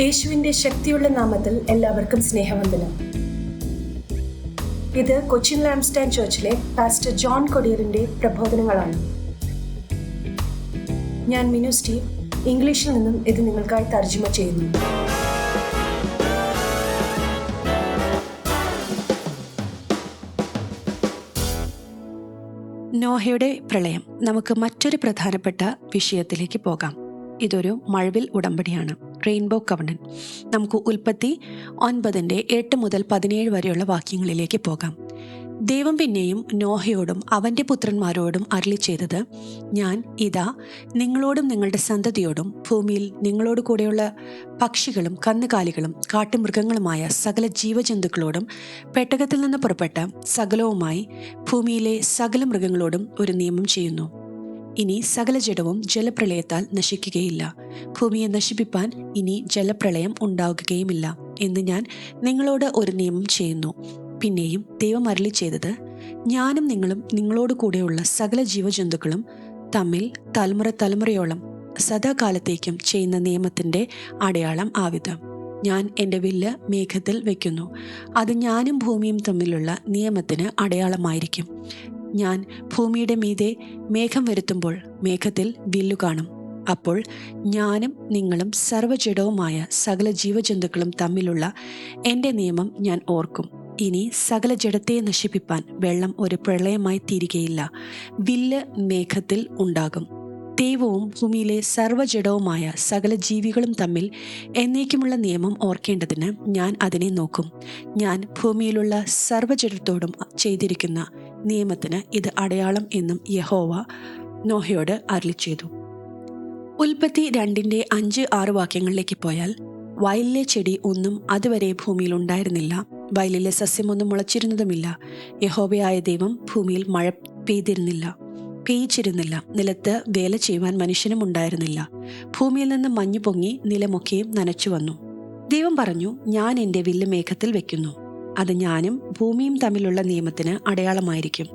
യേശുവിന്റെ ശക്തിയുള്ള നാമത്തിൽ എല്ലാവർക്കും സ്നേഹവന്ദനം. ഇത് കൊച്ചിൻ ലാംസ്റ്റാൻ ചർച്ചിലെ പാസ്റ്റർ ജോൺ കൊടിയറിന്റെ പ്രബോധനങ്ങളാണ്. ഞാൻ മിനു സ്റ്റീവ് ഇംഗ്ലീഷിൽ നിന്നും ഇത് നിങ്ങൾക്കായി തർജമ ചെയ്യുന്നു. നോഹയുടെ പ്രളയം നമുക്ക് മറ്റൊരു പ്രധാനപ്പെട്ട വിഷയത്തിലേക്ക് പോകാം. ഇതൊരു മഴവിൽ ഉടമ്പടിയാണ്. റെയിൻബോ കവണൻ നമുക്ക് ഉൽപ്പത്തി ഒൻപതിന്റെ എട്ട് മുതൽ പതിനേഴ് വരെയുള്ള വാക്യങ്ങളിലേക്ക് പോകാം. ദൈവം പിന്നെയും നോഹയോടും അവന്റെ പുത്രന്മാരോടും അരളി ചെയ്തത് ഞാൻ ഇതാ നിങ്ങളോടും നിങ്ങളുടെ സന്തതിയോടും ഭൂമിയിൽ നിങ്ങളോട് കൂടെയുള്ള പക്ഷികളും കന്നുകാലികളും കാട്ടുമൃഗങ്ങളുമായ സകല ജീവജന്തുക്കളോടും പെട്ടകത്തിൽ നിന്ന് പുറപ്പെട്ട സകലവുമായി ഭൂമിയിലെ സകല മൃഗങ്ങളോടും ഒരു നിയമം ചെയ്യുന്നു. ഇനി സകല ജഡവും ജലപ്രളയത്താൽ നശിക്കുകയില്ല. ഭൂമിയെ നശിപ്പിപ്പാൻ ഇനി ജലപ്രളയം ഉണ്ടാകുകയുമില്ല എന്ന് ഞാൻ നിങ്ങളോട് ഒരു നിയമം ചെയ്യുന്നു. പിന്നെയും ദൈവം അരളി ചെയ്തത് ഞാനും നിങ്ങളും നിങ്ങളോട് കൂടെയുള്ള സകല ജീവജന്തുക്കളും തമ്മിൽ തലമുറ തലമുറയോളം സദാകാലത്തേക്കും ചെയ്യുന്ന നിയമത്തിന്റെ അടയാളം ആവിധം ഞാൻ എന്റെ വില്ല് മേഘത്തിൽ വയ്ക്കുന്നു അത് ഞാനും ഭൂമിയും തമ്മിലുള്ള നിയമത്തിന് അടയാളമായിരിക്കും. ഞാൻ ഭൂമിയുടെ മീതെ മേഘം വരുത്തുമ്പോൾ മേഘത്തിൽ വില്ലു കാണും. അപ്പോൾ ഞാനും നിങ്ങളും സർവജഡവുമായ സകല ജീവജന്തുക്കളും തമ്മിലുള്ള എന്റെ നിയമം ഞാൻ ഓർക്കും. ഇനി സകല ജഡത്തെ നശിപ്പിപ്പാൻ വെള്ളം ഒരു പ്രളയമായി തീരുകയില്ല. വില്ല് മേഘത്തിൽ ഉണ്ടാകും. ദൈവവും ഭൂമിയിലെ സർവജഡവുമായ സകല ജീവികളും തമ്മിൽ എന്നേക്കുമുള്ള നിയമം ഓർക്കേണ്ടതിന് ഞാൻ അതിനെ നോക്കും. ഞാൻ ഭൂമിയിലുള്ള സർവജഡത്തോടും ചെയ്തിരിക്കുന്ന നിയമത്തിന് ഇത് അടയാളം എന്നും യഹോവ നോഹയോട് അരളി ചെയ്തു. ഉൽപ്പത്തി രണ്ടിന്റെ അഞ്ച് ആറ് വാക്യങ്ങളിലേക്ക് പോയാൽ വയലിലെ ചെടി ഒന്നും അതുവരെ ഭൂമിയിൽ ഉണ്ടായിരുന്നില്ല. വയലിലെ സസ്യമൊന്നും മുളച്ചിരുന്നതുമില്ല. യഹോബയായ ദൈവം ഭൂമിയിൽ മഴ പെയ്തിരുന്നില്ല പെയ്ച്ചിരുന്നില്ല നിലത്ത് വേല ചെയ്യുവാൻ മനുഷ്യനും ഉണ്ടായിരുന്നില്ല. ഭൂമിയിൽ നിന്ന് മഞ്ഞു പൊങ്ങി നിലമൊക്കെയും നനച്ചു വന്നു. ദൈവം പറഞ്ഞു ഞാൻ എന്റെ വില്ല് മേഘത്തിൽ വെക്കുന്നു. അത് ഞാനും ഭൂമിയും തമ്മിലുള്ള നിയമത്തിന് അടയാളമായിരിക്കും.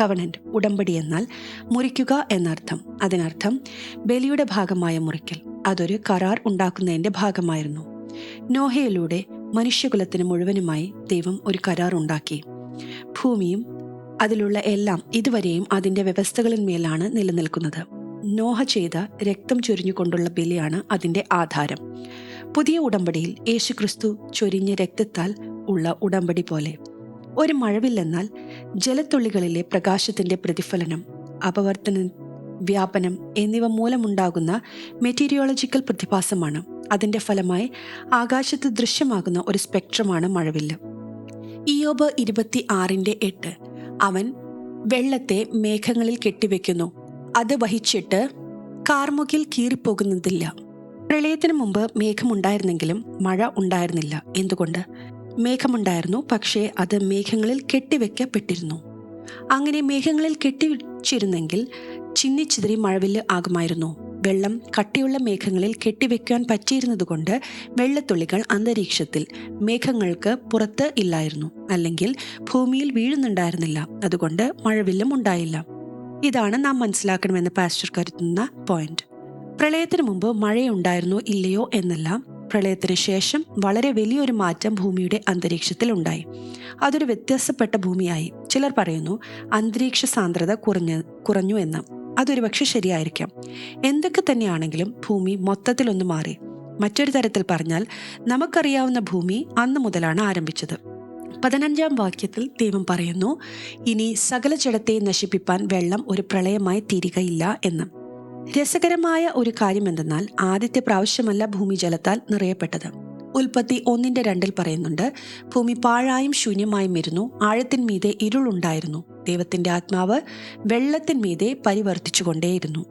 കവണന്റ് ഉടമ്പടി എന്നാൽ മുറിക്കുക എന്നർത്ഥം. അതിനർത്ഥം ബലിയുടെ ഭാഗമായ മുറിക്കൽ. അതൊരു കരാർ ഉണ്ടാക്കുന്നതിന്റെ ഭാഗമായിരുന്നു. നോഹയിലൂടെ മനുഷ്യകുലത്തിന് മുഴുവനുമായി ദൈവം ഒരു കരാർ ഉണ്ടാക്കി. ഭൂമിയും അതിലുള്ള എല്ലാം ഇതുവരെയും അതിന്റെ വ്യവസ്ഥകളിന്മേലാണ് നിലനിൽക്കുന്നത്. നോഹ ചെയ്ത രക്തം ചൊരിഞ്ഞുകൊണ്ടുള്ള ബലിയാണ് അതിന്റെ ആധാരം. പുതിയ ഉടമ്പടിയിൽ യേശുക്രിസ്തു ചൊരിഞ്ഞ രക്തത്താൽ ഉള്ള ഉടമ്പടി പോലെ. ഒരു മഴവില്ലെന്നാൽ ജലത്തുള്ളികളിലെ പ്രകാശത്തിന്റെ പ്രതിഫലനം അപവർത്തന വ്യാപനം എന്നിവ മൂലമുണ്ടാകുന്ന മെറ്റീരിയോളജിക്കൽ പ്രതിഭാസമാണ്. അതിന്റെ ഫലമായി ആകാശത്ത് ദൃശ്യമാകുന്ന ഒരു സ്പെക്ട്രമാണ് മഴവില്ല്. ഇയോബ് ഇരുപത്തി ആറിന്റെ എട്ട്. അവൻ വെള്ളത്തെ മേഘങ്ങളിൽ കെട്ടിവെക്കുന്നു. അത് വഹിച്ചിട്ട് കാർമുകിൽ കീറിപ്പോകുന്നതില്ല. പ്രളയത്തിന് മുമ്പ് മേഘമുണ്ടായിരുന്നെങ്കിലും മഴ ഉണ്ടായിരുന്നില്ല. എന്തുകൊണ്ട്? മേഘമുണ്ടായിരുന്നു. പക്ഷേ അത് മേഘങ്ങളിൽ കെട്ടിവെക്കപ്പെട്ടിരുന്നു. അങ്ങനെ മേഘങ്ങളിൽ കെട്ടിവെച്ചിരുന്നെങ്കിൽ ചിന്നിച്ചിതിരി മഴവില്ല് ആകുമായിരുന്നു. വെള്ളം കട്ടിയുള്ള മേഘങ്ങളിൽ കെട്ടിവെക്കാൻ പറ്റിയിരുന്നതുകൊണ്ട് വെള്ളത്തുള്ളികൾ അന്തരീക്ഷത്തിൽ മേഘങ്ങൾക്ക് പുറത്ത് ഇല്ലായിരുന്നു. അല്ലെങ്കിൽ ഭൂമിയിൽ വീഴുന്നുണ്ടായിരുന്നില്ല. അതുകൊണ്ട് മഴവില്ലും ഉണ്ടായില്ല. ഇതാണ് നാം മനസ്സിലാക്കണമെന്ന് പാസ്റ്റർ കരുതുന്ന പോയിന്റ് പ്രളയത്തിന് മുമ്പ് മഴയുണ്ടായിരുന്നോ ഇല്ലയോ എന്നല്ല പ്രളയത്തിന് ശേഷം വളരെ വലിയൊരു മാറ്റം ഭൂമിയുടെ അന്തരീക്ഷത്തിൽ ഉണ്ടായി അതൊരു വ്യത്യാസപ്പെട്ട ഭൂമിയായി. ചിലർ പറയുന്നു അന്തരീക്ഷ സാന്ദ്രത കുറഞ്ഞ കുറഞ്ഞു എന്ന്. അതൊരു പക്ഷെ ശരിയായിരിക്കാം. എന്തൊക്കെ തന്നെയാണെങ്കിലും ഭൂമി മൊത്തത്തിലൊന്ന് മാറി. മറ്റൊരു തരത്തിൽ പറഞ്ഞാൽ നമുക്കറിയാവുന്ന ഭൂമി അന്ന് മുതലാണ് ആരംഭിച്ചത്. പതിനഞ്ചാം വാക്യത്തിൽ ദൈവം പറയുന്നു ഇനി സകല ജഡത്തെ നശിപ്പിപ്പാൻ വെള്ളം ഒരു പ്രളയമായി തീരുകയില്ല എന്ന്. രസകരമായ ഒരു കാര്യം എന്തെന്നാൽ ആദ്യത്തെ പ്രാവശ്യമല്ല ഭൂമി ജലത്താൽ നിറയപ്പെട്ടത്. ഉൽപ്പത്തി ഒന്നിന്റെ രണ്ടിൽ പറയുന്നുണ്ട് ഭൂമി പാഴായും ശൂന്യമായും ഇരുന്നു ആഴത്തിന്മീതെ ഇരുളുണ്ടായിരുന്നു ദൈവത്തിന്റെ ആത്മാവ് വെള്ളത്തിന്മീതെ പരിവർത്തിച്ചുകൊണ്ടേയിരുന്നു.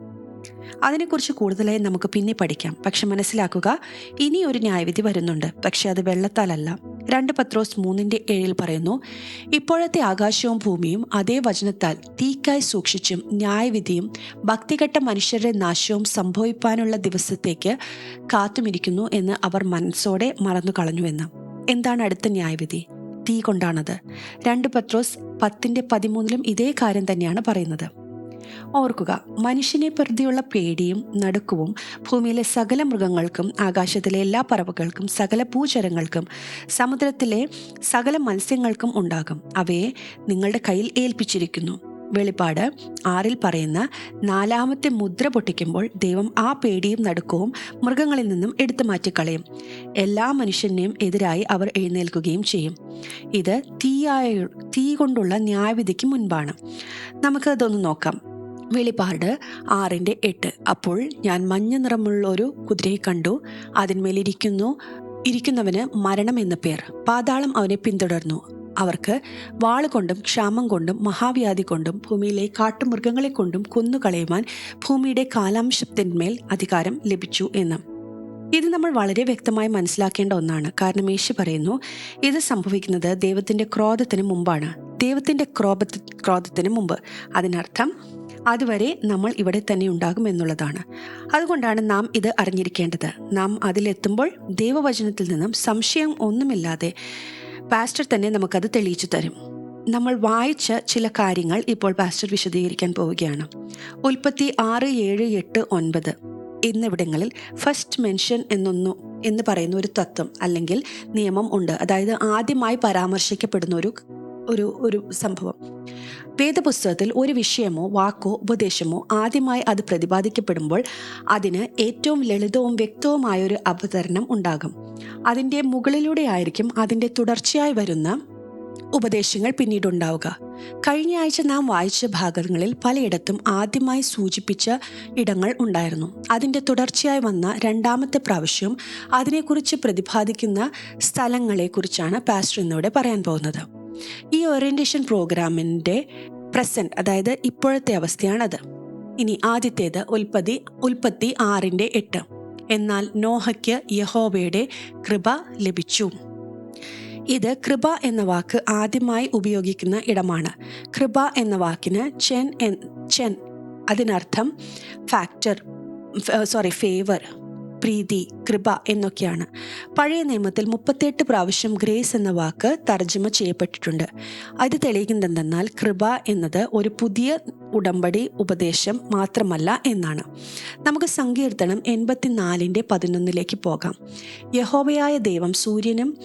അതിനെക്കുറിച്ച് കൂടുതലായി നമുക്ക് പിന്നെ പഠിക്കാം. പക്ഷെ മനസ്സിലാക്കുക ഇനി ഒരു ന്യായവിധി വരുന്നുണ്ട് പക്ഷെ അത് വെള്ളത്താലല്ല. രണ്ട് പത്രോസ് മൂന്നിന്റെ ഏഴിൽ പറയുന്നു ഇപ്പോഴത്തെ ആകാശവും ഭൂമിയും അതേ വചനത്താൽ തീക്കായി സൂക്ഷിച്ചും ന്യായവിധിയും ഭക്തിഘട്ട മനുഷ്യരുടെ നാശവും സംഭവിപ്പാനുള്ള ദിവസത്തേക്ക് കാത്തുമിരിക്കുന്നു എന്ന് അവർ മനസ്സോടെ മറന്നു കളഞ്ഞുവെന്ന് എന്താണ് അടുത്ത ന്യായവിധി? തീ കൊണ്ടാണത്. രണ്ട് പത്രോസ് പത്തിന്റെ പതിമൂന്നിലും ഇതേ കാര്യം തന്നെയാണ് പറയുന്നത്. ഓർക്കുക മനുഷ്യനെ പ്രതിയുള്ള പേടിയും നടുക്കവും ഭൂമിയിലെ സകല മൃഗങ്ങൾക്കും ആകാശത്തിലെ എല്ലാ പറവകൾക്കും സകല ഭൂചരങ്ങൾക്കും സമുദ്രത്തിലെ സകല മത്സ്യങ്ങൾക്കും ഉണ്ടാകും. അവയെ നിങ്ങളുടെ കയ്യിൽ ഏൽപ്പിച്ചിരിക്കുന്നു. വെളിപ്പാട് ആറിൽ പറയുന്ന നാലാമത്തെ മുദ്ര പൊട്ടിക്കുമ്പോൾ ദൈവം ആ പേടിയും നടുക്കവും മൃഗങ്ങളിൽ നിന്നും എടുത്തു മാറ്റിക്കളയും. എല്ലാ മനുഷ്യനെയും എതിരായി അവർ എഴുന്നേൽക്കുകയും ചെയ്യും. ഇത് തീയായ തീ കൊണ്ടുള്ള ന്യായവിധിക്ക് മുൻപാണ്. നമുക്ക് നമുക്കതൊന്ന് നോക്കാം. വെളിപ്പാട് ആറിന്റെ എട്ട്. അപ്പോൾ ഞാൻ മഞ്ഞ നിറമുള്ള ഒരു കുതിരയെ കണ്ടു. അതിന്മേലിരിക്കുന്നു ഇരിക്കുന്നവന് മരണം എന്ന പേർ. പാതാളം അവനെ പിന്തുടർന്നു. അവർക്ക് വാളുകൊണ്ടും ക്ഷാമം കൊണ്ടും മഹാവ്യാധി കൊണ്ടും ഭൂമിയിലെ കാട്ടുമൃഗങ്ങളെ കൊണ്ടും കൊന്നുകളയുവാൻ ഭൂമിയുടെ കാലാംശത്തിന്മേൽ അധികാരം ലഭിച്ചു എന്ന്. ഇത് നമ്മൾ വളരെ വ്യക്തമായി മനസ്സിലാക്കേണ്ട ഒന്നാണ്. കാരണം യേശു പറയുന്നു ഇത് സംഭവിക്കുന്നത് ദൈവത്തിന്റെ ക്രോധത്തിന് മുമ്പാണ്. ദൈവത്തിന്റെ ക്രോപത്തി ക്രോധത്തിന് മുമ്പ്. അതിനർത്ഥം അതുവരെ നമ്മൾ ഇവിടെ തന്നെ ഉണ്ടാകും എന്നുള്ളതാണ്. അതുകൊണ്ടാണ് നാം ഇത് അറിഞ്ഞിരിക്കേണ്ടത്. നാം അതിലെത്തുമ്പോൾ ദൈവവചനത്തിൽ നിന്നും സംശയം ഒന്നുമില്ലാതെ പാസ്റ്റർ തന്നെ നമുക്കത് തെളിയിച്ചു തരും. നമ്മൾ വായിച്ച ചില കാര്യങ്ങൾ ഇപ്പോൾ പാസ്റ്റർ വിശദീകരിക്കാൻ പോവുകയാണ്. ഉൽപ്പത്തി ആറ് ഏഴ് എട്ട് ഒൻപത് എന്നിവിടങ്ങളിൽ ഫസ്റ്റ് മെൻഷൻ എന്നൊന്നു എന്ന് പറയുന്ന ഒരു തത്വം അല്ലെങ്കിൽ നിയമം ഉണ്ട്. അതായത് ആദ്യമായി പരാമർശിക്കപ്പെടുന്ന ഒരു ഒരു ഒരു സംഭവം. വേദപുസ്തകത്തിൽ ഒരു വിഷയമോ വാക്കോ ഉപദേശമോ ആദ്യമായി അത് പ്രതിപാദിക്കപ്പെടുമ്പോൾ അതിന് ഏറ്റവും ലളിതവും വ്യക്തവുമായ ഒരു അവതരണം ഉണ്ടാകും. അതിന്റെ മുകളിലൂടെ ആയിരിക്കും അതിന്റെ തുടർച്ചയായി വരുന്ന ഉപദേശങ്ങൾ പിന്നീടുണ്ടാവുക കഴിഞ്ഞ ആഴ്ച നാം വായിച്ച ഭാഗങ്ങളിൽ പലയിടത്തും ആദ്യമായി സൂചിപ്പിച്ച ഇടങ്ങൾ ഉണ്ടായിരുന്നു. അതിന്റെ തുടർച്ചയായി വന്ന രണ്ടാമത്തെ പ്രാവശ്യം അതിനെക്കുറിച്ച് പ്രതിപാദിക്കുന്ന സ്ഥലങ്ങളെക്കുറിച്ചാണ് പാസ്റ്റർ ഇന്നിവിടെ പറയാൻ പോകുന്നത്. ഈ ഓറിയന്റേഷൻ പ്രോഗ്രാമിന്റെ പ്രസന്റ് അതായത് ഇപ്പോഴത്തെ അവസ്ഥയാണത്. ഇനി ആദ്യത്തേത് ഉൽപ്പത്തി ഉൽപ്പത്തി ആറിന്റെ എട്ട്. എന്നാൽ നോഹയ്ക്ക് യഹോവയുടെ കൃപ ലഭിച്ചു. ഇത് കൃപ എന്ന വാക്ക് ആദ്യമായി ഉപയോഗിക്കുന്ന ഇടമാണ്. കൃപ എന്ന വാക്കിന് ചെൻ ചെൻ അതിനർത്ഥം ഫാക്ടർ സോറി ഫേവർ പ്രീതി കൃപ എന്നൊക്കെയാണ്. പഴയ നിയമത്തിൽ മുപ്പത്തിയെട്ട് പ്രാവശ്യം ഗ്രേസ് എന്ന വാക്ക് തർജമ ചെയ്യപ്പെട്ടിട്ടുണ്ട്. അത് തെളിയിക്കുന്നതെന്നാൽ കൃപ എന്നത് ഒരു പുതിയ ഉടമ്പടി ഉപദേശം മാത്രമല്ല എന്നാണ്. നമുക്ക് സങ്കീർത്തനം എൺപത്തിനാലിന്റെ പതിനൊന്നിലേക്ക് പോകാം. യഹോവയായ ദൈവം സൂര്യനും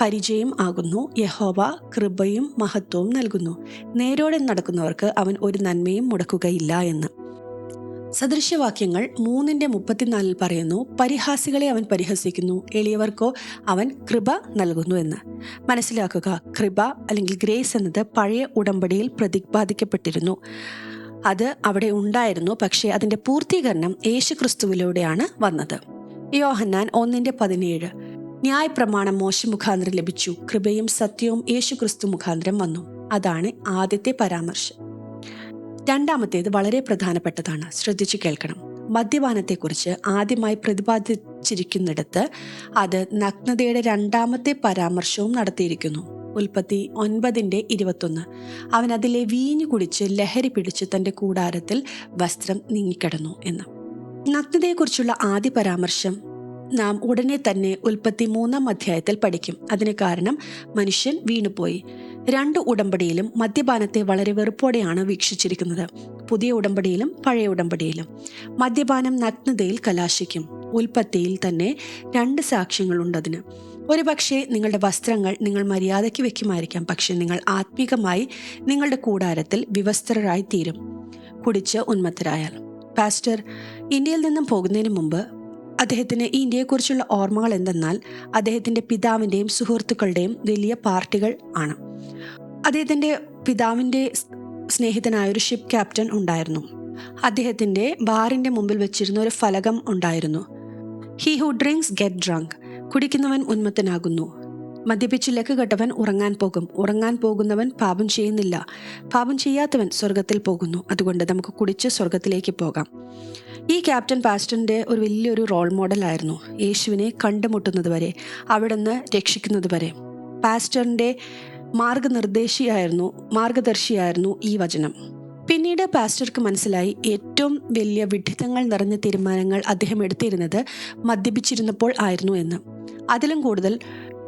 പരിചയം ആകുന്നു. യഹോവ കൃപയും മഹത്വവും നൽകുന്നു. നേരോടെ നടക്കുന്നവർക്ക് അവൻ ഒരു നന്മയും മുടക്കുകയില്ല എന്ന്. സദൃശ്യവാക്യങ്ങൾ മൂന്നിന്റെ മുപ്പത്തിനാലിൽ പറയുന്നു പരിഹാസികളെ അവൻ പരിഹസിക്കുന്നു. എളിയവർക്കോ അവൻ കൃപ നൽകുന്നു എന്ന്. മനസ്സിലാക്കുക കൃപ അല്ലെങ്കിൽ ഗ്രേസ് എന്നത് പഴയ ഉടമ്പടിയിൽ പ്രതിപാദിക്കപ്പെട്ടിരുന്നു. അത് അവിടെ ഉണ്ടായിരുന്നു പക്ഷേ അതിന്റെ പൂർത്തീകരണം യേശു ക്രിസ്തുവിലൂടെയാണ് വന്നത്. യോഹന്നാൻ ഒന്നിന്റെ പതിനേഴ്. ന്യായപ്രമാണം മോശം മുഖാന്തരം ലഭിച്ചു. കൃപയും സത്യവും യേശു ക്രിസ്തു മുഖാന്തരം വന്നു. അതാണ് ആദ്യത്തെ പരാമർശം. രണ്ടാമത്തേത് വളരെ പ്രധാനപ്പെട്ടതാണ്. ശ്രദ്ധിച്ചു കേൾക്കണം. മദ്യപാനത്തെക്കുറിച്ച് ആദ്യമായി പ്രതിപാദിച്ചിരിക്കുന്നിടത്ത് അത് നഗ്നതയുടെ രണ്ടാമത്തെ പരാമർശവും നടത്തിയിരിക്കുന്നു. ഉൽപ്പത്തി ഒൻപതിന്റെ ഇരുപത്തൊന്ന്. അവൻ അതിലെ വീഞ്ഞു കുടിച്ച് ലഹരി പിടിച്ച് തന്റെ കൂടാരത്തിൽ വസ്ത്രം നീങ്ങിക്കിടന്നു എന്ന്. നഗ്നതയെക്കുറിച്ചുള്ള ആദ്യ പരാമർശം നാം ഉടനെ തന്നെ ഉൽപ്പത്തി മൂന്നാം അധ്യായത്തിൽ പഠിക്കും. അതിന് കാരണം മനുഷ്യൻ വീണുപോയി. രണ്ട് ഉടമ്പടിയിലും മദ്യപാനത്തെ വളരെ വെറുപ്പോടെയാണ് വീക്ഷിച്ചിരിക്കുന്നത്. പുതിയ ഉടമ്പടിയിലും പഴയ ഉടമ്പടിയിലും. മദ്യപാനം നഗ്നതയിൽ കലാശിക്കും. ഉൽപ്പത്തിയിൽ തന്നെ രണ്ട് സാക്ഷ്യങ്ങളുണ്ടതിന് ഒരുപക്ഷെ നിങ്ങളുടെ വസ്ത്രങ്ങൾ നിങ്ങൾ മര്യാദയ്ക്ക് വെക്കുമായിരിക്കാം. പക്ഷെ നിങ്ങൾ ആത്മീകമായി നിങ്ങളുടെ കൂടാരത്തിൽ വിവസ്ത്രരായി തീരും കുടിച്ച് ഉന്മത്തരായാൽ. പാസ്റ്റർ ഇന്ത്യയിൽ നിന്നും പോകുന്നതിന് മുമ്പ് അദ്ദേഹത്തിന് ഇന്ത്യയെക്കുറിച്ചുള്ള ഓർമ്മകൾ എന്തെന്നാൽ അദ്ദേഹത്തിന്റെ പിതാവിന്റെയും സുഹൃത്തുക്കളുടെയും വലിയ പാർട്ടികൾ ആണ്. അദ്ദേഹത്തിന്റെ പിതാവിന്റെ സ്നേഹിതനായ ഒരു ഷിപ്പ് ക്യാപ്റ്റൻ ഉണ്ടായിരുന്നു. അദ്ദേഹത്തിന്റെ ബാറിന്റെ മുമ്പിൽ വെച്ചിരുന്ന ഒരു ഫലകം ഉണ്ടായിരുന്നു. He who drinks get drunk കുടിക്കുന്നവൻ ഉന്മത്തനാകുന്നു. മദ്യപിച്ച് ലക്ക് കെട്ടവൻ ഉറങ്ങാൻ പോകും. ഉറങ്ങാൻ പോകുന്നവൻ പാപം ചെയ്യുന്നില്ല. പാപം ചെയ്യാത്തവൻ സ്വർഗത്തിൽ പോകുന്നു. അതുകൊണ്ട് നമുക്ക് കുടിച്ച് സ്വർഗത്തിലേക്ക് പോകാം. ഈ ക്യാപ്റ്റൻ പാസ്റ്റന്റെ ഒരു വലിയൊരു റോൾ മോഡലായിരുന്നു യേശുവിനെ കണ്ടുമുട്ടുന്നത് വരെ അവിടുന്ന് രക്ഷിക്കുന്നത് വരെ. പാസ്റ്ററിന്റെ മാർഗനിർദ്ദേശിയായിരുന്നു മാർഗദർശിയായിരുന്നു ഈ വചനം. പിന്നീട് പാസ്റ്റർക്ക് മനസ്സിലായി ഏറ്റവും വലിയ വിഡിത്തങ്ങൾ നിറഞ്ഞ തീരുമാനങ്ങൾ അദ്ദേഹം എടുത്തിരുന്നത് മദ്യപിച്ചിരുന്നപ്പോൾ ആയിരുന്നു എന്ന്. അതിലും കൂടുതൽ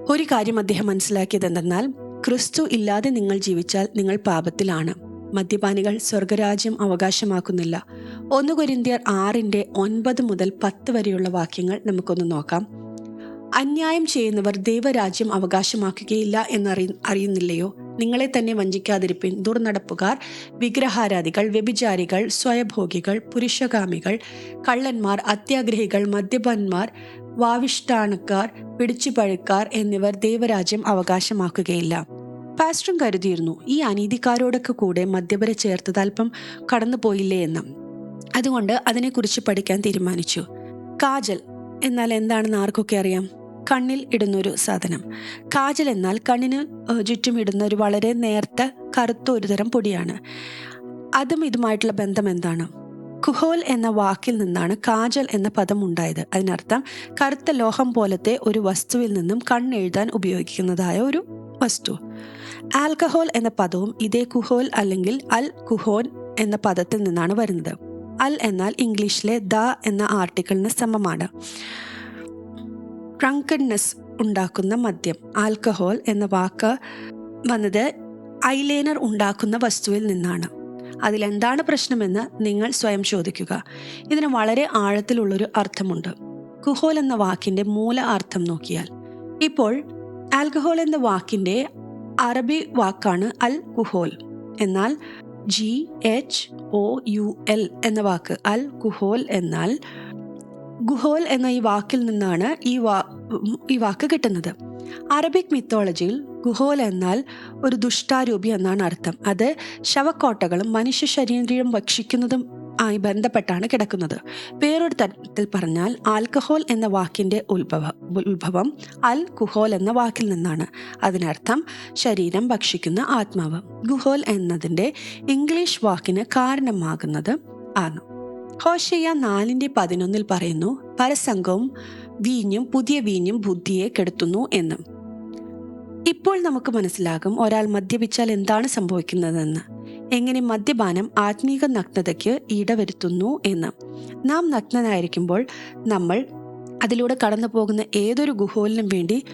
ഒരു കാര്യം അദ്ദേഹം മനസ്സിലാക്കിയത് എന്തെന്നാൽ ക്രിസ്തു ഇല്ലാതെ നിങ്ങൾ ജീവിച്ചാൽ നിങ്ങൾ പാപത്തിലാണ്. മദ്യപാനികൾ സ്വർഗരാജ്യം അവകാശമാക്കുന്നില്ല. ഒന്ന് കുരിന്തിയർ ആറിന്റെ ഒൻപത് മുതൽ പത്ത് വരെയുള്ള വാക്യങ്ങൾ നമുക്കൊന്ന് നോക്കാം. അന്യായം ചെയ്യുന്നവർ ദൈവരാജ്യം അവകാശമാക്കുകയില്ല എന്നറി അറിയുന്നില്ലയോ? നിങ്ങളെ തന്നെ വഞ്ചിക്കാതിരിപ്പിൻ ദുർനടപ്പുകാർ വിഗ്രഹാരാധികൾ വ്യഭിചാരികൾ സ്വയഭോഗികൾ പുരുഷകാമികൾ കള്ളന്മാർ അത്യാഗ്രഹികൾ മദ്യപന്മാർ വാവിഷ്ടാണക്കാർ പിടിച്ചുപഴുക്കാർ എന്നിവർ ദൈവരാജ്യം അവകാശമാക്കുകയില്ല. പാസ്റ്ററും കരുതിയിരുന്നു ഈ അനീതിക്കാരോടൊക്കെ കൂടെ മദ്യപരെ ചേർത്തത് അല്പം കടന്നുപോയില്ലേ എന്ന്. അതുകൊണ്ട് അതിനെക്കുറിച്ച് പഠിക്കാൻ തീരുമാനിച്ചു. കാജൽ എന്നാൽ എന്താണെന്ന് ആർക്കൊക്കെ അറിയാം? കണ്ണിൽ ഇടുന്നൊരു സാധനം. കാജൽ എന്നാൽ കണ്ണിന് ചുറ്റും ഇടുന്ന ഒരു വളരെ നേർത്ത കറുത്ത ഒരു തരം പൊടിയാണ്. അതും ഇതുമായിട്ടുള്ള ബന്ധം എന്താണ്? കുഹോൽ എന്ന വാക്കിൽ നിന്നാണ് കാജൽ എന്ന പദം ഉണ്ടായത്. അതിനർത്ഥം കറുത്ത ലോഹം പോലത്തെ ഒരു വസ്തുവിൽ നിന്നും കണ്ണെഴുതാൻ ഉപയോഗിക്കുന്നതായ ഒരു വസ്തു. ആൽക്കഹോൾ എന്ന പദവും ഇതേ കുഹോൽ അല്ലെങ്കിൽ അൽ കുഹോൻ എന്ന പദത്തിൽ നിന്നാണ് വരുന്നത്. അൽ എന്നാൽ ഇംഗ്ലീഷിലെ ദ എന്ന ആർട്ടിക്കിളിന് സമമാണ്. ഡ്രങ്കഡ്നെസ് ഉണ്ടാക്കുന്ന മദ്യം. ആൽക്കഹോൾ എന്ന വാക്ക് വന്നത് ഐലൈനർ ഉണ്ടാക്കുന്ന വസ്തുവിൽ നിന്നാണ്. അതിലെന്താണ് പ്രശ്നമെന്ന് നിങ്ങൾ സ്വയം ചോദിക്കുക. ഇതിന് വളരെ ആഴത്തിലുള്ളൊരു അർത്ഥമുണ്ട്. കുഹോൽ എന്ന വാക്കിന്റെ മൂല അർത്ഥം നോക്കിയാൽ. ഇപ്പോൾ ആൽക്കഹോൾ എന്ന വാക്കിന്റെ അറബി വാക്കാണ് അൽ കുഹോൽ. എന്നാൽ G H O U L എന്ന വാക്ക് അൽ കുഹോൽ എന്നാൽ ഗുഹോൽ എന്ന ഈ വാക്കിൽ നിന്നാണ് ഈ വാ ഈ വാക്ക് കിട്ടുന്നത്. അറബിക് മിത്തോളജിയിൽ ഗുഹോൽ എന്നാൽ ഒരു ദുഷ്ടാരൂപി എന്നാണ് അർത്ഥം. അത് ശവക്കോട്ടകളും മനുഷ്യ ശരീരം ഭക്ഷിക്കുന്നതും ആയി ബന്ധപ്പെട്ടാണ് കിടക്കുന്നത്. വേറൊരു തരത്തിൽ പറഞ്ഞാൽ ആൽക്കഹോൾ എന്ന വാക്കിന്റെ ഉത്ഭവ ഉത്ഭവം അൽ കുഹോൽ എന്ന വാക്കിൽ നിന്നാണ്. അതിനർത്ഥം ശരീരം ഭക്ഷിക്കുന്ന ആത്മാവ്. ഗുഹോൽ എന്നതിന്റെ ഇംഗ്ലീഷ് വാക്കിന് കാരണമാകുന്നത് ആണ്. ഹോഷയ്യ നാലിന്റെ പതിനൊന്നിൽ പറയുന്നു പരസംഗവും വീഞ്ഞും പുതിയ വീഞ്ഞും ബുദ്ധിയെ കെടുത്തുന്നു എന്നും. ഇപ്പോൾ നമുക്ക് മനസ്സിലാകും ഒരാൾ മദ്യപിച്ചാൽ എന്താണ് സംഭവിക്കുന്നതെന്ന്. എങ്ങനെ മദ്യപാനം ആത്മീക നഗ്നതയ്ക്ക് ഇടവരുത്തുന്നു എന്ന്. നാം നഗ്നനായിരിക്കുമ്പോൾ നമ്മൾ അതിലൂടെ കടന്നു പോകുന്ന ഏതൊരു ഗുഹോലിനും വേണ്ടി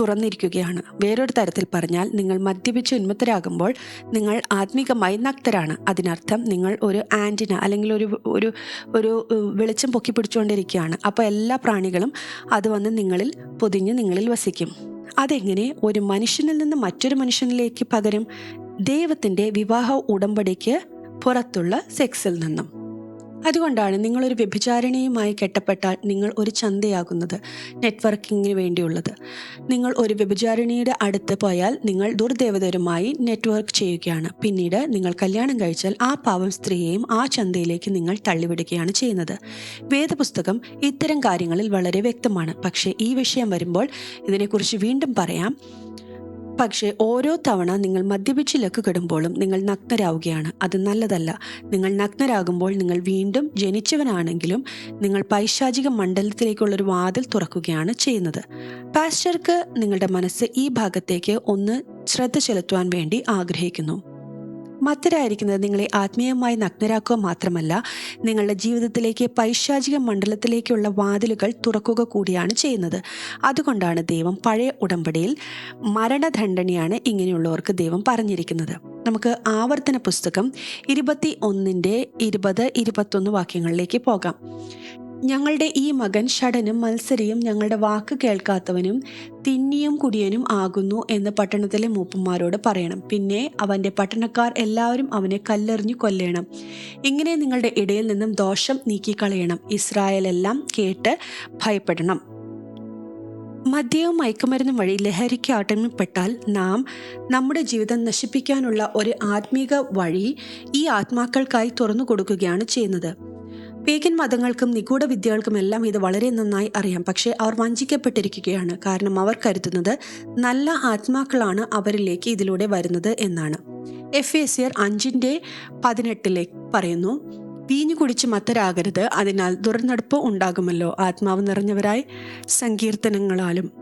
തുറന്നിരിക്കുകയാണ്. വേറൊരു തരത്തിൽ പറഞ്ഞാൽ നിങ്ങൾ മദ്യപിച്ച് ഉന്മത്തരാകുമ്പോൾ നിങ്ങൾ ആത്മീകമായി നഗ്നരാണ്. അതിനർത്ഥം നിങ്ങൾ ഒരു ആന്റിന അല്ലെങ്കിൽ ഒരു ഒരു ഒരു വെളിച്ചം പൊക്കി പിടിച്ചുകൊണ്ടിരിക്കുകയാണ് അപ്പോൾ എല്ലാ പ്രാണികളും അത് വന്ന് നിങ്ങളിൽ പൊതിഞ്ഞ് നിങ്ങളിൽ വസിക്കും. അതെങ്ങനെ? ഒരു മനുഷ്യനിൽ നിന്ന് മറ്റൊരു മനുഷ്യനിലേക്ക് പകരം ദൈവത്തിന്റെ വിവാഹ ഉടമ്പടിക്ക് പുറത്തുള്ള സെക്സിൽ നിന്നും. അതുകൊണ്ടാണ് നിങ്ങളൊരു വ്യഭിചാരിണിയുമായി കെട്ടപ്പെട്ടാൽ നിങ്ങൾ ഒരു ചന്തയാകുന്നത് നെറ്റ്വർക്കിങ്ങിന് വേണ്ടിയുള്ളത്. നിങ്ങൾ ഒരു വ്യഭിചാരിണിയുടെ അടുത്ത് പോയാൽ നിങ്ങൾ ദുർദേവതരുമായി നെറ്റ്വർക്ക് ചെയ്യുകയാണ്. പിന്നീട് നിങ്ങൾ കല്യാണം കഴിച്ചാൽ ആ പാവം സ്ത്രീയെയും ആ ചന്തയിലേക്ക് നിങ്ങൾ തള്ളിവിടുകയാണ് ചെയ്യുന്നത്. വേദപുസ്തകം ഇത്തരം കാര്യങ്ങളിൽ വളരെ വ്യക്തമാണ്. പക്ഷേ ഈ വിഷയം വരുമ്പോൾ ഇതിനെക്കുറിച്ച് വീണ്ടും പറയാം. പക്ഷേ ഓരോ തവണ നിങ്ങൾ മദ്യപിച്ച് ലക്കുകെടുമ്പോഴും നിങ്ങൾ നഗ്നരാവുകയാണ്. അത് നല്ലതല്ല. നിങ്ങൾ നഗ്നരാകുമ്പോൾ നിങ്ങൾ വീണ്ടും ജനിച്ചവനാണെങ്കിലും നിങ്ങൾ പൈശാചിക മണ്ഡലത്തിലേക്കുള്ളൊരു വാതിൽ തുറക്കുകയാണ് ചെയ്യുന്നത്. പാസ്റ്റർക്ക് നിങ്ങളുടെ മനസ്സ് ഈ ഭാഗത്തേക്ക് ഒന്ന് ശ്രദ്ധ ചെലുത്തുവാൻ വേണ്ടി ആഗ്രഹിക്കുന്നു. മത്തരായിരിക്കുന്നത് നിങ്ങളെ ആത്മീയമായി നഗ്നരാക്കുക മാത്രമല്ല നിങ്ങളുടെ ജീവിതത്തിലേക്ക് പൈശാചിക മണ്ഡലത്തിലേക്കുള്ള വാതിലുകൾ തുറക്കുക കൂടിയാണ് ചെയ്യുന്നത്. അതുകൊണ്ടാണ് ദൈവം പഴയ ഉടമ്പടിയിൽ മരണദണ്ഡനയാണ് ഇങ്ങനെയുള്ളവർക്ക് ദൈവം പറഞ്ഞിരിക്കുന്നത്. നമുക്ക് ആവർത്തന പുസ്തകം ഇരുപത്തി ഒന്നിന്റെ ഇരുപത് ഇരുപത്തൊന്ന് വാക്യങ്ങളിലേക്ക് പോകാം. ഞങ്ങളുടെ ഈ മകൻ ഷടനും മത്സരിയും ഞങ്ങളുടെ വാക്ക് കേൾക്കാത്തവനും തിന്നിയും കുടിയനും ആകുന്നു എന്ന് പട്ടണത്തിലെ മൂപ്പന്മാരോട് പറയണം. പിന്നെ അവന്റെ പട്ടണക്കാർ എല്ലാവരും അവനെ കല്ലെറിഞ്ഞു കൊല്ലണം. ഇങ്ങനെ നിങ്ങളുടെ ഇടയിൽ നിന്നും ദോഷം നീക്കിക്കളയണം. ഇസ്രായേലെല്ലാം കേട്ട് ഭയപ്പെടണം. മദ്യവും മയക്കുമരുന്നും വഴി ലഹരിക്ക് ആട്ടമ്യപ്പെട്ടാൽ നാം നമ്മുടെ ജീവിതം നശിപ്പിക്കാനുള്ള ഒരു ആത്മീക വഴി ഈ ആത്മാക്കൾക്കായി തുറന്നു കൊടുക്കുകയാണ് ചെയ്യുന്നത്. പേഗൻ മതങ്ങൾക്കും നിഗൂഢ വിദ്യകൾക്കും എല്ലാം ഇത് വളരെ നന്നായി അറിയാം. പക്ഷേ അവർ വഞ്ചിക്കപ്പെട്ടിരിക്കുകയാണ്. കാരണം അവർ കരുതുന്നത് നല്ല ആത്മാക്കളാണ് അവരിലേക്ക് ഇതിലൂടെ വരുന്നത് എന്നാണ്. എഫ് എ സിയർ അഞ്ചിന്റെ പതിനെട്ടിലേക്ക് പറയുന്നു വീഞ്ഞു കുടിച്ച് മത്തരാകരുത് അതിനാൽ ദുർനടപ്പ് ഉണ്ടാകുമല്ലോ. ആത്മാവ് നിറഞ്ഞവരായി സങ്കീർത്തനങ്ങളാലും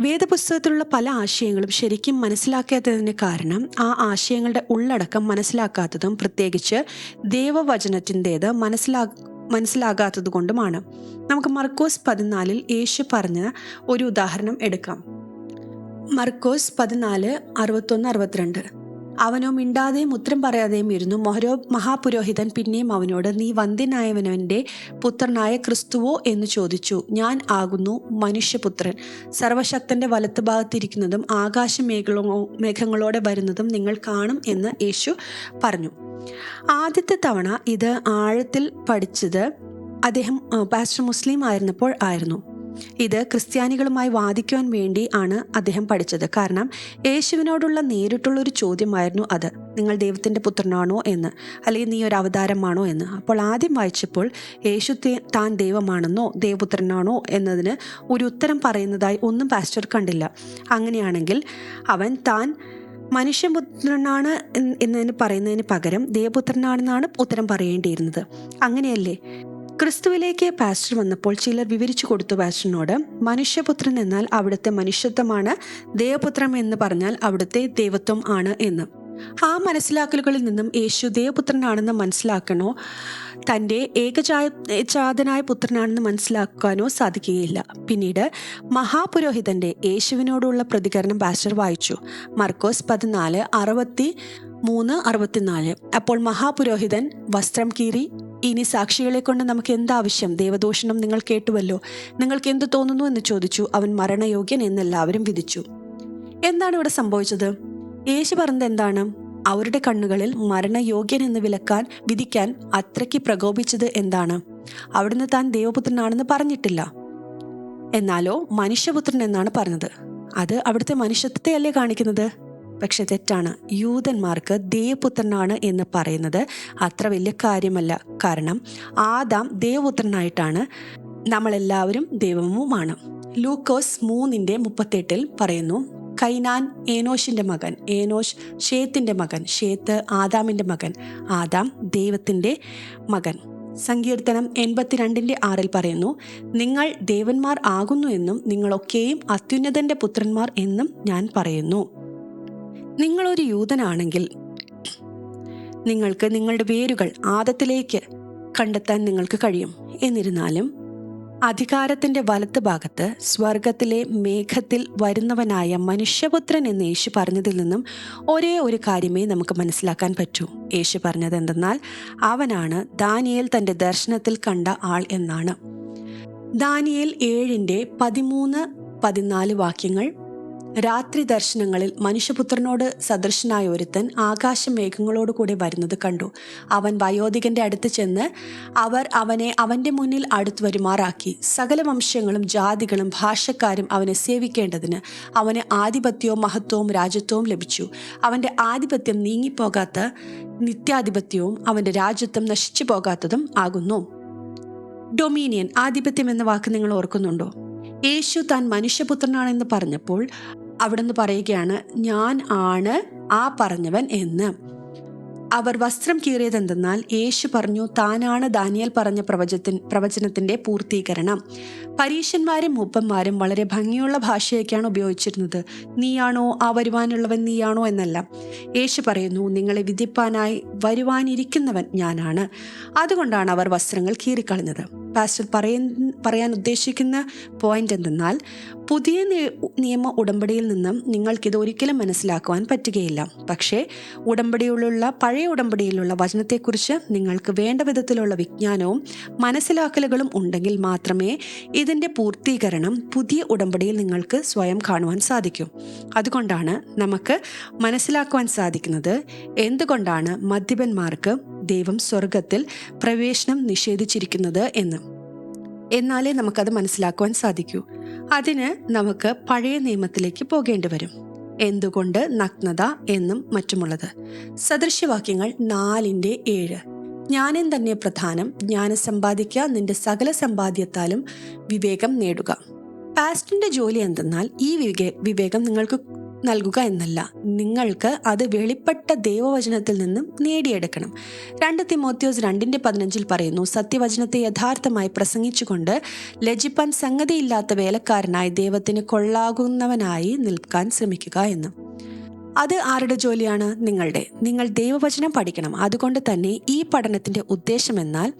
വേദപുസ്തകത്തിലുള്ള പല ആശയങ്ങളും ശരിക്കും മനസ്സിലാക്കാത്തതിന് കാരണം ആ ആശയങ്ങളുടെ ഉള്ളടക്കം മനസ്സിലാക്കാത്തതും പ്രത്യേകിച്ച് ദേവവചനത്തിന്റെത് മനസ്സിലാ മനസ്സിലാകാത്തത് കൊണ്ടുമാണ് നമുക്ക് മർക്കോസ് പതിനാലിൽ യേശു പറഞ്ഞ ഒരു ഉദാഹരണം എടുക്കാം. മർക്കോസ് പതിനാല് അറുപത്തൊന്ന് അറുപത്തിരണ്ട്. അവനോ മിണ്ടാതെയും ഉത്തരം പറയാതെയും ഇരുന്നു. മൊഹരോ മഹാപുരോഹിതൻ പിന്നെയും അവനോട് നീ വന്ധ്യനായവനവന്റെ പുത്രനായ ക്രിസ്തുവോ? എന്ന് ചോദിച്ചു. ഞാൻ ആകുന്നു മനുഷ്യപുത്രൻ. സർവശക്തന്റെ വലത്ത് ഭാഗത്തിരിക്കുന്നതും ആകാശ മേഘങ്ങളോ മേഘങ്ങളോടെ വരുന്നതും നിങ്ങൾ കാണും എന്ന് യേശു പറഞ്ഞു. ആദ്യത്തെ തവണ ഇത് ആഴത്തിൽ പഠിച്ചത് അദ്ദേഹം പാസ്റ്റർ മുസ്ലിം ആയിരുന്നപ്പോൾ ആയിരുന്നു. ഇത് ക്രിസ്ത്യാനികളുമായി വാദിക്കുവാൻ വേണ്ടി ആണ് അദ്ദേഹം പഠിച്ചത്. കാരണം യേശുവിനോടുള്ള നേരിട്ടുള്ള ഒരു ചോദ്യമായിരുന്നു അത്. നിങ്ങൾ ദൈവത്തിന്റെ പുത്രനാണോ എന്ന്? അല്ലെങ്കിൽ നീ ഒരു അവതാരമാണോ എന്ന്? അപ്പോൾ ആദ്യം വായിച്ചപ്പോൾ യേശു താൻ ദൈവമാണെന്നോ? ദൈവപുത്രനാണോ? എന്നതിന് ഒരു ഉത്തരം പറയുന്നതായി ഒന്നും പാസ്റ്റർ കണ്ടില്ല. അങ്ങനെയാണെങ്കിൽ അവൻ താൻ മനുഷ്യപുത്രനാണ് എന്ന് എന്നതിന് പറയുന്നതിന് പകരം ദേവപുത്രനാണെന്നാണ് ഉത്തരം പറയേണ്ടിയിരുന്നത്. അങ്ങനെയല്ലേ? ക്രിസ്തുവിലേക്ക് പാസ്റ്റർ വന്നപ്പോൾ ചിലർ വിവരിച്ചു കൊടുത്തു പാസ്റ്ററിനോട് മനുഷ്യപുത്രൻ എന്നാൽ അവിടുത്തെ മനുഷ്യത്വമാണ് ദേവപുത്രം എന്ന് പറഞ്ഞാൽ അവിടുത്തെ ദൈവത്വം ആണ് എന്ന്. ആ മനസ്സിലാക്കലുകളിൽ നിന്നും യേശു ദേവപുത്രനാണെന്ന് മനസ്സിലാക്കണോ? തന്റെ ഏകജായ ജാതനായ പുത്രനാണെന്ന് മനസ്സിലാക്കാനോ സാധിക്കുകയില്ല. പിന്നീട് മഹാപുരോഹിതന്റെ യേശുവിനോടുള്ള പ്രതികരണം പാസ്റ്റർ വായിച്ചു. മർക്കോസ് പതിനാല് അറുപത്തി മൂന്ന് അറുപത്തിനാല്. അപ്പോൾ മഹാപുരോഹിതൻ വസ്ത്രം കീറി ഇനി സാക്ഷികളെ കൊണ്ട് നമുക്ക് എന്താവശ്യം? ദേവദോഷണം നിങ്ങൾ കേട്ടുവല്ലോ. നിങ്ങൾക്ക് എന്ത് തോന്നുന്നു എന്ന് ചോദിച്ചു. അവൻ മരണയോഗ്യൻ എന്നെല്ലാവരും വിധിച്ചു. എന്താണ് ഇവിടെ സംഭവിച്ചത്? യേശു പറഞ്ഞത് എന്താണ്? അവരുടെ കണ്ണുകളിൽ മരണയോഗ്യൻ എന്ന് വിലക്കാൻ വിധിക്കാൻ അത്രയ്ക്ക് പ്രകോപിച്ചത് എന്താണ്? അവിടുന്ന് താൻ ദേവപുത്രനാണെന്ന് പറഞ്ഞിട്ടില്ല. എന്നാലോ മനുഷ്യപുത്രൻ എന്നാണ് പറഞ്ഞത്. അത് അവിടുത്തെ മനുഷ്യത്വത്തെ അല്ലേ കാണിക്കുന്നത്? പക്ഷെ തെറ്റാണ്. യൂതന്മാർക്ക് ദേവപുത്രനാണ് എന്ന് പറയുന്നത് അത്ര വലിയ കാര്യമല്ല. കാരണം ആദാം ദേവപുത്രനായിട്ടാണ്. നമ്മളെല്ലാവരും ദൈവവുമാണ്. ലൂക്കോസ് മൂന്നിന്റെ മുപ്പത്തെട്ടിൽ പറയുന്നു കൈനാൻ ഏനോഷിന്റെ മകൻ ഏനോഷ് ഷേത്തിന്റെ മകൻ ഷേത്ത് ആദാമിന്റെ മകൻ ആദാം ദൈവത്തിന്റെ മകൻ. സങ്കീർത്തനം എൺപത്തിരണ്ടിന്റെ ആറിൽ പറയുന്നു നിങ്ങൾ ദേവന്മാർ ആകുന്നു എന്നും നിങ്ങളൊക്കെയും അത്യുന്നതന്റെ പുത്രന്മാർ എന്നും ഞാൻ പറയുന്നു. നിങ്ങളൊരു യൂതനാണെങ്കിൽ നിങ്ങൾക്ക് നിങ്ങളുടെ വേരുകൾ ആദത്തിലേക്ക് കണ്ടെത്താൻ നിങ്ങൾക്ക് കഴിയും. എന്നിരുന്നാലും അധികാരത്തിന്റെ വലത്ത് ഭാഗത്ത് സ്വർഗത്തിലെ മേഘത്തിൽ വരുന്നവനായ മനുഷ്യപുത്രൻ എന്ന് യേശു പറഞ്ഞതിൽ നിന്നും ഒരേ ഒരു കാര്യമേ നമുക്ക് മനസ്സിലാക്കാൻ പറ്റൂ. യേശു പറഞ്ഞത് എന്തെന്നാൽ അവനാണ് ദാനിയേൽ തന്റെ ദർശനത്തിൽ കണ്ട ആൾ എന്നാണ്. ദാനിയേൽ ഏഴിന്റെ പതിമൂന്ന് പതിനാല് വാക്യങ്ങൾ രാത്രി ദർശനങ്ങളിൽ മനുഷ്യപുത്രനോട് സദൃശനായ ഒരുത്തൻ ആകാശമേഘങ്ങളോട് കൂടി വരുന്നത് കണ്ടു. അവൻ വയോധികന്റെ അടുത്ത് ചെന്ന് അവർ അവനെ അവന്റെ മുന്നിൽ അടുത്ത് വരുമാറാക്കി. സകല വംശങ്ങളും ജാതികളും ഭാഷക്കാരും അവനെ സേവിക്കേണ്ടതിന് അവന് ആധിപത്യവും മഹത്വവും രാജ്യത്വവും ലഭിച്ചു. അവന്റെ ആധിപത്യം നീങ്ങിപ്പോകാത്ത നിത്യാധിപത്യവും അവന്റെ രാജ്യത്വം നശിച്ചു പോകാത്തതും ആകുന്നു. ഡൊമീനിയൻ ആധിപത്യം എന്ന വാക്ക് നിങ്ങൾ ഓർക്കുന്നുണ്ടോ? യേശു താൻ മനുഷ്യപുത്രനാണെന്ന് പറഞ്ഞപ്പോൾ അവിടുന്ന് പറയുകയാണ് ഞാൻ ആണ് ആ പറഞ്ഞവൻ എന്ന്. അവർ വസ്ത്രം കീറിയതെന്തെന്നാൽ യേശു പറഞ്ഞു താനാണ് ദാനിയൽ പറഞ്ഞ പ്രവചത്തിൻ പ്രവചനത്തിന്റെ പൂർത്തീകരണം. പരീശന്മാരും മൂപ്പന്മാരും വളരെ ഭംഗിയുള്ള ഭാഷയൊക്കെയാണ് ഉപയോഗിച്ചിരുന്നത്. നീയാണോ ആ വരുവാനുള്ളവൻ നീയാണോ എന്നല്ല. യേശു പറയുന്നു നിങ്ങളെ വിധിപ്പാനായി വരുവാനിരിക്കുന്നവൻ ഞാനാണ്. അതുകൊണ്ടാണ് അവർ വസ്ത്രങ്ങൾ കീറിക്കളഞ്ഞത്. പാസ്റ്റർ പറയ പറയാൻ ഉദ്ദേശിക്കുന്ന പോയിന്റ് എന്തെന്നാൽ പുതിയ നിയമ ഉടമ്പടിയിൽ നിന്നും നിങ്ങൾക്കിത് ഒരിക്കലും മനസ്സിലാക്കുവാൻ പറ്റുകയില്ല. പക്ഷേ ഉടമ്പടിയിലുള്ള പഴയ ഉടമ്പടിയിലുള്ള വചനത്തെക്കുറിച്ച് നിങ്ങൾക്ക് വേണ്ട വിധത്തിലുള്ള വിജ്ഞാനവും മനസ്സിലാക്കലുകളും ഉണ്ടെങ്കിൽ മാത്രമേ ഇതിന്റെ പൂർത്തീകരണം പുതിയ ഉടമ്പടിയിൽ നിങ്ങൾക്ക് സ്വയം കാണുവാൻ സാധിക്കൂ. അതുകൊണ്ടാണ് നമുക്ക് മനസ്സിലാക്കുവാൻ സാധിക്കുന്നത് എന്തുകൊണ്ടാണ് മദ്യപന്മാർക്ക് ദൈവം സ്വർഗത്തിൽ പ്രവേശനം നിഷേധിച്ചിരിക്കുന്നത് എന്ന്. എന്നാലേ നമുക്കത് മനസ്സിലാക്കുവാൻ സാധിക്കൂ. അതിന് നമുക്ക് പഴയ നിയമത്തിലേക്ക് പോകേണ്ടി വരും. എന്തുകൊണ്ട് നഗ്നത എന്നും മറ്റുമുള്ളത്. സദൃശ്യവാക്യങ്ങൾ നാലിന്റെ ഏഴ്. ജ്ഞാനം തന്നെ പ്രധാനം ജ്ഞാനം സമ്പാദിക്കുക നിന്റെ സകല സമ്പാദ്യത്താലും വിവേകം നേടുക. പാസ്റ്റിന്റെ ജോലി എന്തെന്നാൽ ഈ വിവേ വിവേകം നിങ്ങൾക്ക് നൽകുക എന്നല്ല. നിങ്ങൾക്ക് അത് വെളിപ്പെട്ട ദൈവവചനത്തിൽ നിന്നും നേടിയെടുക്കണം. രണ്ട് തിമോത്യോസ് രണ്ടിന്റെ പതിനഞ്ചിൽ പറയുന്നു സത്യവചനത്തെ യഥാർത്ഥമായി പ്രസംഗിച്ചുകൊണ്ട് ലജിപ്പാൻ സംഗതിയില്ലാത്ത വേലക്കാരനായി ദൈവത്തിന് കൊള്ളാകുന്നവനായി നിൽക്കാൻ ശ്രമിക്കുക എന്ന്. അത് ആരുടെ ജോലിയാണ്? നിങ്ങളുടെ. നിങ്ങൾ ദൈവവചനം പഠിക്കണം. അതുകൊണ്ട് തന്നെ ഈ പഠനത്തിന്റെ ഉദ്ദേശം എന്നാൽ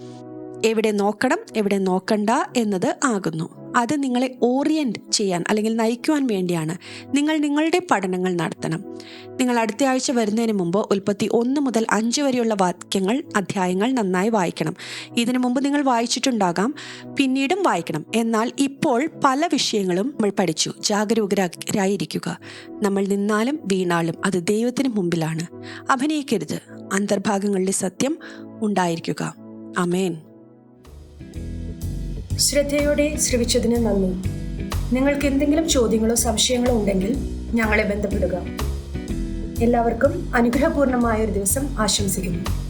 എവിടെ നോക്കണം എവിടെ നോക്കണ്ട എന്നത് ആകുന്നു. അത് നിങ്ങളെ ഓറിയന്റ് ചെയ്യാൻ അല്ലെങ്കിൽ നയിക്കുവാൻ വേണ്ടിയാണ് നിങ്ങൾ നിങ്ങളുടെ പഠനങ്ങൾ നടത്തണം. നിങ്ങൾ അടുത്ത ആഴ്ച വരുന്നതിന് മുമ്പ് ഉൽപ്പത്തി ഒന്ന് മുതൽ അഞ്ച് വരെയുള്ള വാക്യങ്ങൾ അധ്യായങ്ങൾ നന്നായി വായിക്കണം. ഇതിനു മുമ്പ് നിങ്ങൾ വായിച്ചിട്ടുണ്ടാകാം പിന്നീടും വായിക്കണം. എന്നാൽ ഇപ്പോൾ പല വിഷയങ്ങളും നമ്മൾ പഠിച്ചു. ജാഗരൂകരായിരിക്കുക നമ്മൾ നിന്നാലും വീണാലും അത് ദൈവത്തിന് മുമ്പിലാണ്. അഭിനയിക്കരുത്. അന്തർഭാഗങ്ങളുടെ സത്യം ഉണ്ടായിരിക്കുക. അമേൻ ശ്രദ്ധയോടെ ശ്രവിച്ചതിന് നന്ദി. നിങ്ങൾക്ക് എന്തെങ്കിലും ചോദ്യങ്ങളോ സംശയങ്ങളോ ഉണ്ടെങ്കിൽ ഞങ്ങളെ ബന്ധപ്പെടുക. എല്ലാവർക്കും അനുഗ്രഹപൂർണമായ ഒരു ദിവസം ആശംസിക്കുന്നു.